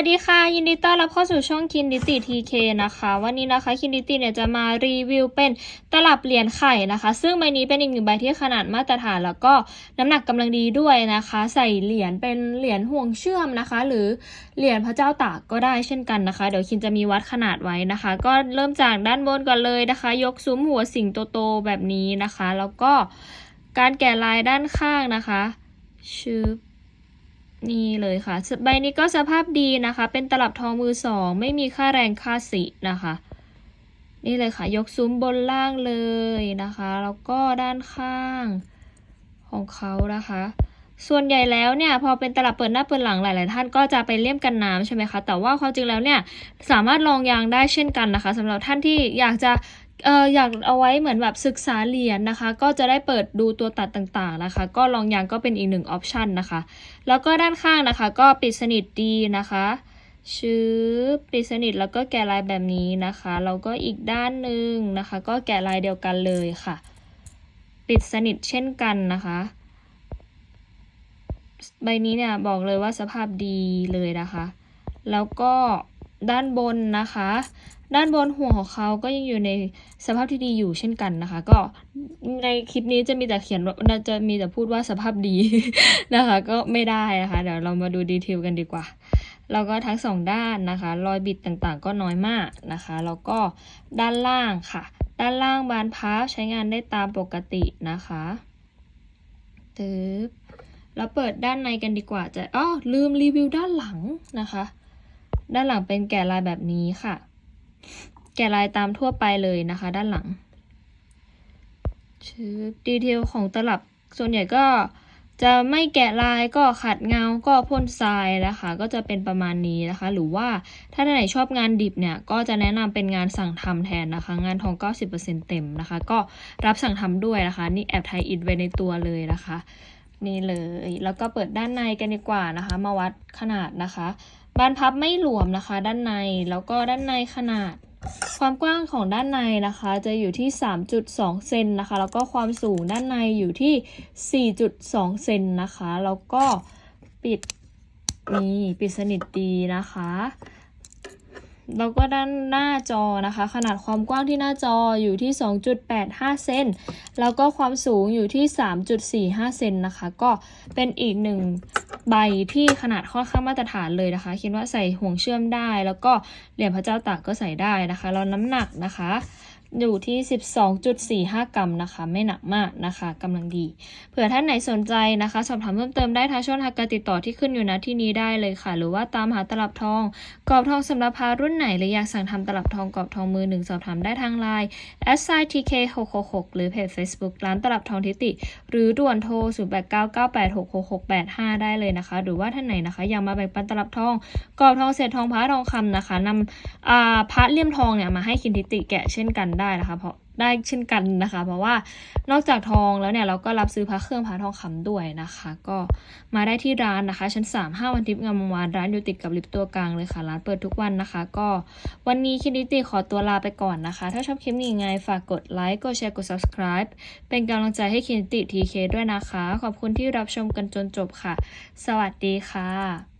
วัสดีค่ะ ยินดีต้อนรับเข้าสู่ช่องคินดิติทีเคนะคะ วันนี้นะคะคินดิติเนี่ยจะมารีวิวเป็นตลับเหรียญไข่นะคะ ซึ่งใบนี้เป็นอีกหนึ่งใบที่ขนาดมาตรฐาน แล้วก็น้ำหนักกำลังดีด้วยนะคะ ใส่เหรียญเป็นเหรียญห่วงเชื่อมนะคะ หรือเหรียญพระเจ้าตากก็ได้เช่นกันนะคะ เดี๋ยวคินจะมีวัดขนาดไว้นะคะ ก็เริ่มจากด้านบนก่อนเลยนะคะ ยกซุ้มหัวสิงโตๆแบบนี้นะคะ แล้วก็การแกะลายด้านข้างนะคะชืบ นี่เลยค่ะ ใบนี้ก็สภาพดีนะคะ เป็นตลับทองมือสอง ไม่มีค่าแรงค่าสีนะคะ นี่เลยค่ะ ยกซุ้มบนล่างเลยนะคะ แล้วก็ด้านข้างของเขานะคะ ส่วนใหญ่แล้วเนี่ยพอเป็นตลับเปิดหน้าเปิดหลังหลาย ๆ ท่านก็จะไปเลี่ยมกันน้ำใช่ไหมคะแต่ว่าความจริงแล้วเนี่ยสามารถลองยางได้เช่นกันนะคะสำหรับท่านที่อยากจะเอออยากเอาไว้เหมือนแบบศึกษาเหรียญนะคะ ก็จะได้เปิดดูตัวตัดต่างๆนะคะ ก็ลองยางก็เป็นอีกหนึ่งออปชันนะคะ แล้วก็ด้านข้างนะคะ ก็ปิดสนิทดีนะคะชื้อปิดสนิทแล้วก็แกะลายแบบนี้นะคะแล้วก็อีกด้านหนึ่งนะคะ ก็แกะลายเดียวกันเลยค่ะ ปิดสนิทเช่นกันนะคะ ใบนี้เนี่ยบอกเลยว่าสภาพดีเลยนะคะ แล้วก็ด้านบนนะคะ ด้านบนห่วของเขาก็ยังอยู่ในสภาพที่ดีอยู่เช่นกันนะคะ ก็ในคลิปนี้จะมีแต่เขียนว่าจะมีแต่พูดว่าสภาพดีนะคะ ก็ไม่ได้นะคะเดี๋ยวเรามาดูดีเทลกันดีกว่าแล้วก็ทั้งสองด้านนะคะ รอยบิดต่างๆ ก็น้อยมากนะคะ แล้วก็ด้านล่างค่ะ ด้านล่างบานพับใช้งานได้ตามปกตินะคะตึ๊บ แล้วเปิดด้านในกันดีกว่าจะอ๋อลืมรีวิวด้านหลังนะคะ ด้านหลังเป็นแกะลายแบบนี้ค่ะ แกะลายตามทั่วไปเลยนะคะ ด้านหลังชื่อดีเทลของตลับส่วนใหญ่ก็จะไม่แกะลายก็ขัดเงาก็พ่นทรายนะคะ ก็จะเป็นประมาณนี้นะคะ หรือว่าถ้าไหนชอบงานดิบเนี่ย ก็จะแนะนำเป็นงานสั่งทำแทนนะคะ งานทอง 90%เต็มนะคะ ก็รับสั่งทำด้วยนะคะ นี่แอบไทยอินไว้ในตัวเลยนะคะ นี่เลย แล้วก็เปิดด้านในกันดีกว่านะคะ มาวัดขนาดนะคะ บานพับไม่หลวมนะคะ ด้านใน แล้วก็ด้านในขนาด ความกว้างของด้านในนะคะ จะอยู่ที่ 3.2 เซนนะคะ แล้วก็ความสูงด้านในอยู่ที่ 4.2 เซนนะคะ แล้วก็ปิดนี่ปิดสนิทดีนะคะ แล้วก็ด้านหน้าจอนะคะ ขนาดความกว้างที่หน้าจออยู่ที่ 2.85 เซนแล้วก็ความสูงอยู่ที่ 3.45 เซนนะคะ ก็เป็นอีกหนึ่งใบที่ขนาดค่อนข้างมาตรฐานเลยนะคะคิดว่าใส่ห่วงเชื่อมได้ แล้วก็เหรียญพระเจ้าตากก็ใส่ได้นะคะแล้วน้ำหนักนะคะ อยู่ที่ 12.45 กรัมนะคะ ไม่หนักมากนะคะกำลังดี เผื่อท่านไหนสนใจนะคะ สอบถามเพิ่มเติมได้ทางช่องทางการติดต่อที่ขึ้นอยู่นะที่นี้ได้เลยค่ะ หรือว่าตามหาตลับทองกรอบทองสำหรับพารุ่นไหน หรืออยากสั่งทำตลับทองกรอบทองมือหนึ่งสอบถามได้ทางไลน์ s i t k 6 6 6หรือเพจ Facebook ร้านตลับทองทิติ หรือด่วนโทร 0 8 9 9 8 6 6 6 8 5 ได้เลยนะคะ หรือว่าท่านไหนนะคะ อยากมาแบ่งปันตลับทองกรอบทองเศษทองพระทองคำนะคะนำพระเลี่ยมทองเนี่ยมาให้คินทิติแกะเช่นกันได้นะคะ เพราะได้เช่นกันนะคะ เพราะว่านอกจากทองแล้วเนี่ยเราก็รับซื้อพระเครื่องพระทองคำด้วยนะคะ ก็มาได้ที่ร้านนะคะ ชั้น3 5วันทิพย์งามวงวานร้านอยู่ติดกับลิฟต์ตัวกลางเลยค่ะ ร้านเปิดทุกวันนะคะ ก็วันนี้คินดิติขอตัวลาไปก่อนนะคะ ถ้าชอบคลิปนี้ยังไงฝากกดไลค์กดแชร์กด subscribe เป็นกำลังใจให้คินดิติทีเคด้วยนะคะ ขอบคุณที่รับชมกันจนจบค่ะ สวัสดีค่ะ